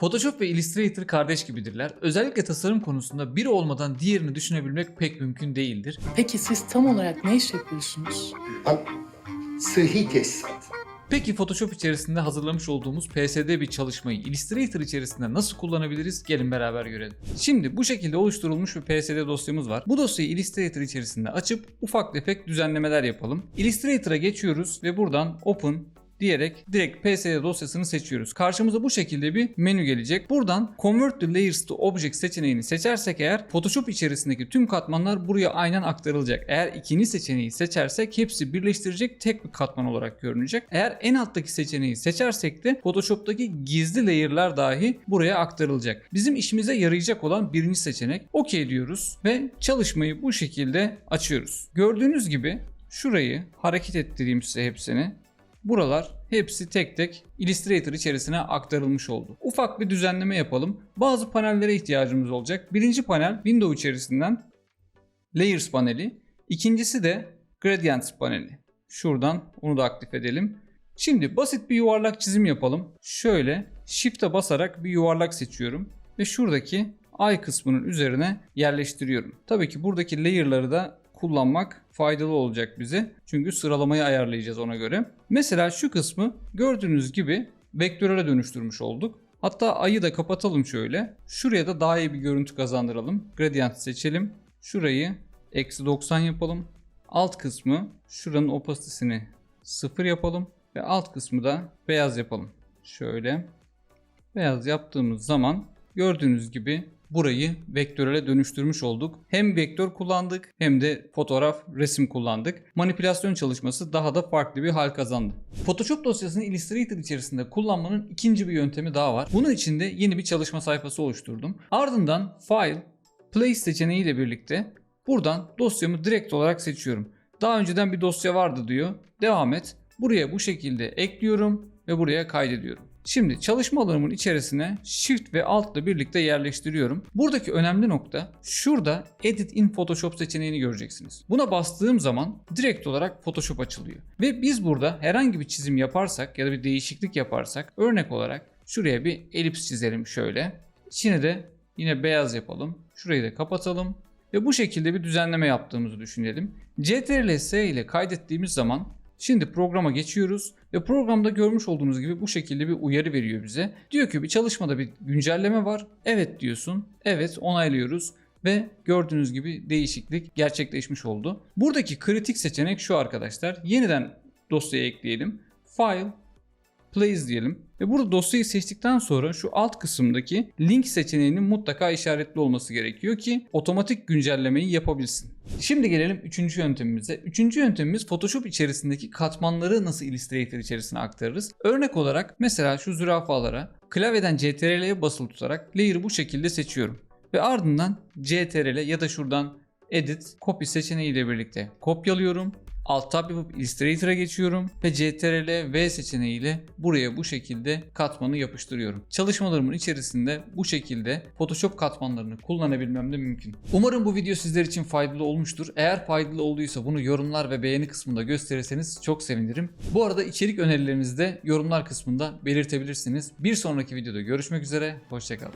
Photoshop ve Illustrator kardeş gibidirler. Özellikle tasarım konusunda biri olmadan diğerini düşünebilmek pek mümkün değildir. Peki siz tam olarak ne iş yapıyorsunuz? An- Sıhhi tesisat. Peki Photoshop içerisinde hazırlamış olduğumuz PSD bir çalışmayı Illustrator içerisinde nasıl kullanabiliriz? Gelin beraber görelim. Şimdi bu şekilde oluşturulmuş bir PSD dosyamız var. Bu dosyayı Illustrator içerisinde açıp ufak tefek düzenlemeler yapalım. Illustrator'a geçiyoruz ve buradan Open diyerek direkt PSD dosyasını seçiyoruz. Karşımıza bu şekilde bir menü gelecek. Buradan Convert the Layers to Object seçeneğini seçersek eğer Photoshop içerisindeki tüm katmanlar buraya aynen aktarılacak. Eğer ikinci seçeneği seçersek hepsi birleştirecek tek bir katman olarak görünecek. Eğer en alttaki seçeneği seçersek de Photoshop'taki gizli layer'lar dahi buraya aktarılacak. Bizim işimize yarayacak olan birinci seçenek. OK diyoruz ve çalışmayı bu şekilde açıyoruz. Gördüğünüz gibi şurayı hareket ettireyim size hepsini. Buralar hepsi tek tek Illustrator içerisine aktarılmış oldu. Ufak bir düzenleme yapalım. Bazı panellere ihtiyacımız olacak. Birinci panel Window içerisinden Layers paneli. İkincisi de Gradients paneli. Şuradan onu da aktif edelim. Şimdi basit bir yuvarlak çizim yapalım. Şöyle Shift'e basarak bir yuvarlak seçiyorum. Ve şuradaki ay kısmının üzerine yerleştiriyorum. Tabii ki buradaki layer'ları da kullanmak faydalı olacak bize. Çünkü sıralamayı ayarlayacağız ona göre. Mesela şu kısmı gördüğünüz gibi vektörele dönüştürmüş olduk. Hatta ayı da kapatalım şöyle. Şuraya da daha iyi bir görüntü kazandıralım. Gradient seçelim. Şurayı eksi 90 yapalım. Alt kısmı şuranın opasitesini 0 yapalım. Ve alt kısmı da beyaz yapalım. Şöyle. Beyaz yaptığımız zaman gördüğünüz gibi burayı vektörele dönüştürmüş olduk. Hem vektör kullandık hem de fotoğraf, resim kullandık. Manipülasyon çalışması daha da farklı bir hal kazandı. Photoshop dosyasını Illustrator içerisinde kullanmanın ikinci bir yöntemi daha var. Bunun için de yeni bir çalışma sayfası oluşturdum. Ardından File, Place seçeneği ile birlikte buradan dosyamı direkt olarak seçiyorum. Daha önceden bir dosya vardı diyor. Devam et. Buraya bu şekilde ekliyorum ve buraya kaydediyorum. Şimdi çalışma alanımın içerisine Shift ve Alt ile birlikte yerleştiriyorum. Buradaki önemli nokta şurada Edit in Photoshop seçeneğini göreceksiniz. Buna bastığım zaman direkt olarak Photoshop açılıyor. Ve biz burada herhangi bir çizim yaparsak ya da bir değişiklik yaparsak örnek olarak şuraya bir elips çizelim şöyle. İçine de yine beyaz yapalım. Şurayı da kapatalım. Ve bu şekilde bir düzenleme yaptığımızı düşünelim. CTRL-S ile kaydettiğimiz zaman Şimdi programa geçiyoruz ve programda görmüş olduğunuz gibi bu şekilde bir uyarı veriyor bize. Diyor ki bir çalışmada bir güncelleme var. Evet diyorsun. Evet onaylıyoruz ve gördüğünüz gibi değişiklik gerçekleşmiş oldu. Buradaki kritik seçenek şu arkadaşlar. Yeniden dosyaya ekleyelim. File, Place diyelim. Ve burada dosyayı seçtikten sonra şu alt kısımdaki link seçeneğinin mutlaka işaretli olması gerekiyor ki otomatik güncellemeyi yapabilsin. Şimdi gelelim üçüncü yöntemimize. Üçüncü yöntemimiz Photoshop içerisindeki katmanları nasıl Illustrator içerisine aktarırız. Örnek olarak mesela şu zürafalara klavyeden CTRL'ye basılı tutarak layer'ı bu şekilde seçiyorum. Ve ardından CTRL ya da şuradan Edit, Copy seçeneği ile birlikte kopyalıyorum. Alt tab yapıp Illustrator'a geçiyorum ve CTRL V seçeneğiyle buraya bu şekilde katmanı yapıştırıyorum. Çalışmalarımın içerisinde bu şekilde Photoshop katmanlarını kullanabilmem de mümkün. Umarım bu video sizler için faydalı olmuştur. Eğer faydalı olduysa bunu yorumlar ve beğeni kısmında gösterirseniz çok sevinirim. Bu arada içerik önerilerinizi de yorumlar kısmında belirtebilirsiniz. Bir sonraki videoda görüşmek üzere, hoşçakalın.